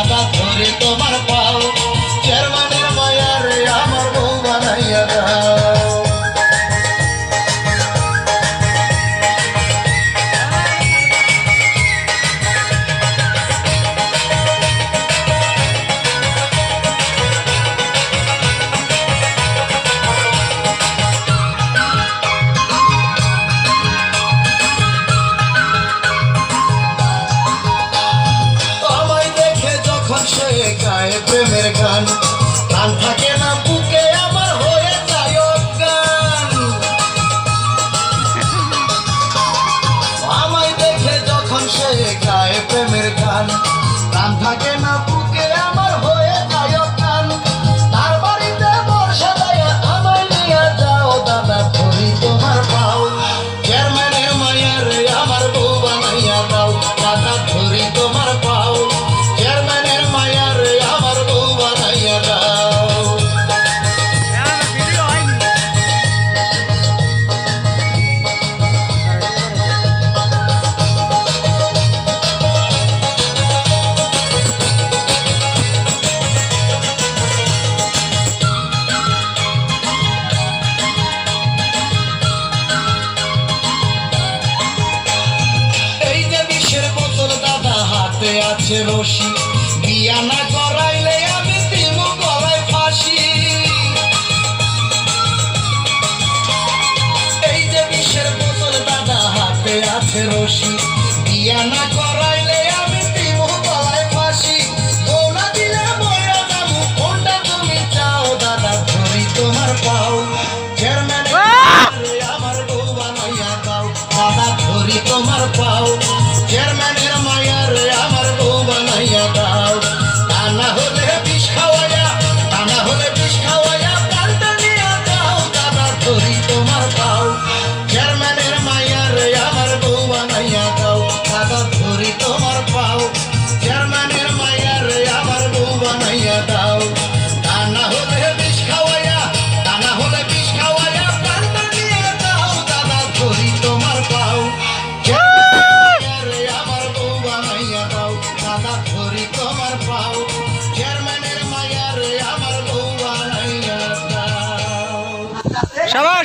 সাদা ধরে তোমার থাকে না হাতে আছে রশি। বিয়া না করাইলে আমি তিমু গলায় ফাঁসি। এই যে বিষের বোতল দাদা, হাতে আছে রশি। বিয়া না ধরি তোমার পাও। চেয়ারম্যানের মায়ারে সবার